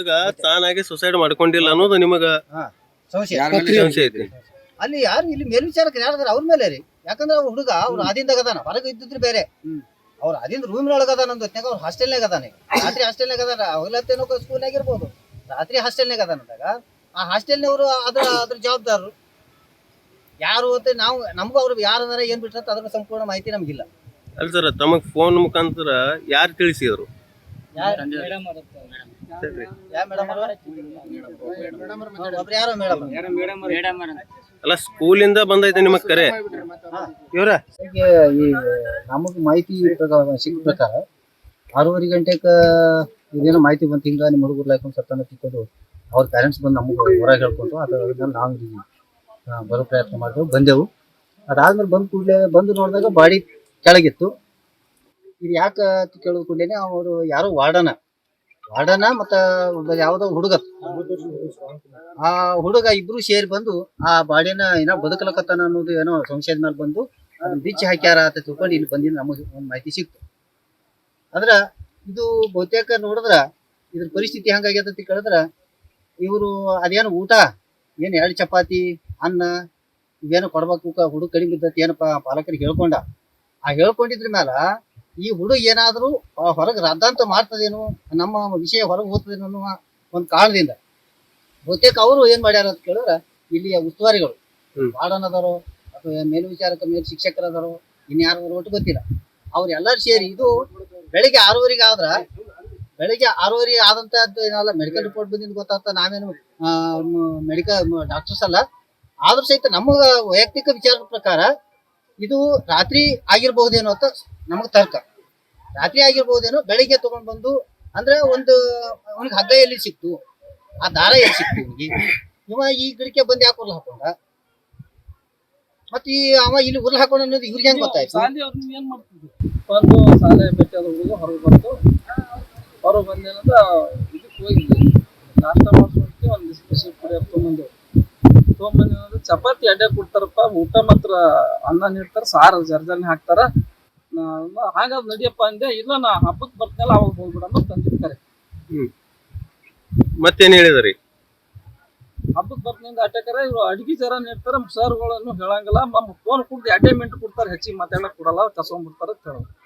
ಈಗ ತಾನಾಗಿ ಸುಸೈಡ್ ಮಾಡ್ಕೊಂಡಿಲ್ಲ ಅನ್ನೋದು ನಿಮಗ ಸಮಸ್ಯೆ ಸಂಶಯ. ಐತಿ? ಅಲ್ಲಿ ಯಾರು ಇಲ್ಲಿ ಮೇಲ್ವಿಚಾರಕರು ಯಾರು ಅವ್ರ ಮೇಲೆ ರೀ. ಯಾಕಂದ್ರೆ ಅವ್ರ ಹುಡುಗ ಅವ್ರ ಆದಿಂದಾಗ ಅದಾನ ಹೊರಗೆ ಇದ್ದಿದ್ರು ಬೇರೆ. ಅವ್ರ ಆದಿಂದ ರೂಮ್ ಒಳಗ ಅದಾನ ಅಂತ ಹೊತ್ನ್ಯಾಗ ಅವ್ರ ಹಾಸ್ಟೆಲ್ನಾಗ ಅದಾನ. ರಾತ್ರಿ ಹಾಸ್ಟೆಲ್ನಾಗ ಅದಾರ. ಅವಲತ್ತೇನೋ ಸ್ಕೂಲ್ ಆಗಿರ್ಬೋದು ರಾತ್ರಿ ಹಾಸ್ಟೆಲ್ನಾಗ ಅದಾನ ಅಂದಾಗ ಆ ಹಾಸ್ಟೆಲ್ನವರು ಅದ್ರ ಅದ್ರ ಜವಾಬ್ದಾರರು. ಯಾರು ಅಂತ ನಾವು ನಮಗೂ ಅವ್ರು ಯಾರು ಅಂದ್ರೆ ಏನ್ ಬಿಟ್ರಂತ ಅದ್ರ ಸಂಪೂರ್ಣ ಮಾಹಿತಿ ನಮ್ಗಿಲ್ಲ. ಅಲ್ಲ ಸರ್ ತಮಗ್ ಫೋನ್ ಮುಖಾಂತರ ಯಾರು ತಿಳಿಸಿದ್ರು? ಅಲ್ಲ, ಸ್ಕೂಲಿಂದ ಬಂದೈತೆ ನಿಮಗ್ ಕರೆ? ಇವ್ರ? ಈ ನಮಗ್ ಮಾಹಿತಿ ಪ್ರಕಾರ ಸಿಕ್ಕ ಪ್ರಕಾರ ಆರೂವರೆ ಗಂಟೆಕ ಇದೇನೋ ಮಾಹಿತಿ ಬಂತು ಹಿಂಗ ನಿಮ್ಮ ಹುಡುಗರು ಲೈಕ್ ಸತ್ತಾನ ತಿಕ್ಕೋದು ಅವ್ರ ಪೇರೆಂಟ್ಸ್ ಬಂದು ನಮಗೆ ಹೊರಗೆ ಹೇಳ್ಕೊಂಡು ಅದ್ರ ನಾವು ಬರೋ ಪ್ರಯತ್ನ ಮಾಡಿದೆವು, ಬಂದೆವು. ಅದಾದ್ಮೇಲೆ ಬಂದ ಕೂಡಲೇ ಬಂದು ನೋಡಿದಾಗ ಬಾಡಿ ಕೆಳಗಿತ್ತು. ಇದು ಯಾಕೆ ಕೇಳಿದ ಕೂಡಲೇ ಅವರು ಯಾರೋ ವಾರ್ಡನ ವಾರ್ಡನ ಮತ್ತ ಯಾವ್ದೋ ಹುಡುಗ. ಆ ಹುಡುಗ ಇಬ್ರು ಸೇರಿ ಬಂದು ಆ ಬಾಡಿನ ಏನೋ ಬದುಕಲಕತ್ತಾನ ಅನ್ನೋದು ಏನೋ ಸಂಶಯದ ಮೇಲೆ ಬಂದು ಅದನ್ನ ಬಿಚ್ಚಿ ಹಾಕ್ಯಾರ ಅಂತ ತಿಳ್ಕೊಂಡು ಇಲ್ಲಿ ಬಂದಿದ್ದು ನಮಗೆ ಒಂದು ಮಾಹಿತಿ ಸಿಕ್ತು. ಆದ್ರ ಇದು ಬಹುತೇಕ ನೋಡಿದ್ರ ಇದ್ರ ಪರಿಸ್ಥಿತಿ ಹೆಂಗಾಗ್ಯದ ಅಂತ ಕೇಳಿದ್ರ ಇವರು ಅದೇನು ಊಟ, ಏನು ಎರಡು ಚಪಾತಿ, ಅನ್ನ, ಇವೇನು ಕೊಡ್ಬೇಕು ಹುಡುಗ ಕಡಿಮೆ ಇದ್ದತ್ ಏನಪ್ಪ ಪಾಲಕರಿಗೆ ಹೇಳ್ಕೊಂಡ. ಆ ಹೇಳ್ಕೊಂಡಿದ್ರ ಮ್ಯಾಲ ಈ ಹುಡುಗ ಏನಾದರೂ ಹೊರಗೆ ರದ್ದಾಂತ ಮಾಡ್ತದೇನು ನಮ್ಮ ವಿಷಯ ಹೊರಗೆ ಹೋಗ್ತದೇನೋ ಅನ್ನುವ ಒಂದು ಕಾರಣದಿಂದ. ಬಹುತೇಕ ಅವರು ಏನ್ ಮಾಡ್ಯಾರ ಅಂತ ಕೇಳಿದ್ರೆ ಇಲ್ಲಿಯ ಉಸ್ತುವಾರಿಗಳು. ವಾರ್ಡನ್ ಅದಾರೋ ಅಥವಾ ಮೇಲ್ವಿಚಾರಕ ಮೇಲ್ ಶಿಕ್ಷಕರು ಅದಾರೋ ಇನ್ಯಾರು ಒಟ್ಟು ಗೊತ್ತಿಲ್ಲ. ಅವ್ರು ಎಲ್ಲರೂ ಸೇರಿ ಇದು ಬೆಳಿಗ್ಗೆ ಆರೂವರೆಗೆ ಆದ್ರ ಬೆಳಿಗ್ಗೆ ಆರೂವರೆಗೆ ಆದಂತ ಏನಲ್ಲ ಮೆಡಿಕಲ್ ರಿಪೋರ್ಟ್ ಬಂದಿದ್ದು ಗೊತ್ತಾಗ್ತ ನಾವೇನು ಮೆಡಿಕಲ್ ಡಾಕ್ಟರ್ಸ್ ಅಲ್ಲ. ಆದ್ರೂ ಸಹಿತ ನಮಗ ವೈಯಕ್ತಿಕ ವಿಚಾರದ ಪ್ರಕಾರ ಇದು ರಾತ್ರಿ ಆಗಿರ್ಬಹುದೇನೋ ಅಂತ ನಮಗ್ ತರ್ಕ. ರಾತ್ರಿ ಆಗಿರ್ಬಹುದೇನೋ ಬೆಳಿಗ್ಗೆ ತಗೊಂಡ್ ಬಂದು, ಅಂದ್ರೆ ಒಂದು, ಅವನಿಗೆ ಹಗ್ಗ ಎಲ್ಲಿ ಸಿಕ್ತು? ಆ ದಾರ ಎಲ್ಲಿ ಸಿಕ್ತು ಇವನಿಗೆ ಇವ ಈ ಗಿಡಕ್ಕೆ ಬಂದು ಯಾಕೆ ಉರ್ಲ್ ಹಾಕೊಂಡ? ಮತ್ತೆ ಈ ಅವ ಇಲ್ಲಿ ಉರ್ಲ್ ಹಾಕೊಂಡ ಅನ್ನೋದು ಇವ್ರಿಗೆ ಹೆಂಗ್ ಗೊತ್ತಾಯ್ತು? ಶಾಲೆ ಅವ್ರನ್ನ ಏನ್ ಮಾಡ್ತಿದ್ರು? ಬಂದು ಶಾಲೆ ಭೇಟಿ ಆದ ಹುಡುಗ ಹೊರಗೆ ಬಂದು ಹೊರಗೆ ಬಂದೇನಂದ ಇದಕ್ಕೆ ಹೋಗಿದ್ವಿ. ನಾಷ್ಟ ಮಾಡ್ಸ್ಕೊಂಡ್ತಿ ಒಂದು ಸ್ಪೆಷಲ್ ಪುಡಿ ತೊಗೊಂಬಂದು ತೊಗೊಂಬಂದೇನಂದ್ರೆ ಚಪಾತಿ ಅಡ್ಡೆ ಕೊಡ್ತಾರಪ್ಪ ಊಟ ಮಾತ್ರ ಅನ್ನ ನೀಡ್ತಾರ ಸಾರು ಜರ್ಜರ್ನಿ ಹಾಕ್ತಾರ. ಹಾಗಾದ್ ನಡಿಯಪ್ಪ ಅಂದೆ ಇಲ್ಲ ನಾ ಹಬ್ಬಕ್ಕೆ ಬರ್ತನಲ್ಲ ಅವಾಗ ಹೋಗ್ಬಿಡಮ್ಮ ತಂದಿರ್ತಾರೆ. ಮತ್ತೇನ್ ಹೇಳಿದ್ರಿ? ಹಬ್ಬಕ್ಕೆ ಬರ್ತಿನಿಂದ ಅಟ್ಯಾಕರ ಇವ್ರು ಅಡಿಗೆ ಜರ ನೀಡ್ತಾರ ಸರ್ಗಳನ್ನು ಹೇಳಂಗಿಲ್ಲ. ಫೋನ್ ಕುಡ್ದು ಅಟೈಮೆಂಟ್ ಮಿಂಟ್ ಕೊಡ್ತಾರೆ ಹೆಚ್ಚಿಗೆ ಮಾತಾಡಕ್ ಕೊಡಲ್ಲ ಕಸ್ಕೊಂಡ್ಬಿಡ್ತಾರ ಅಂತ ಹೇಳೋದು.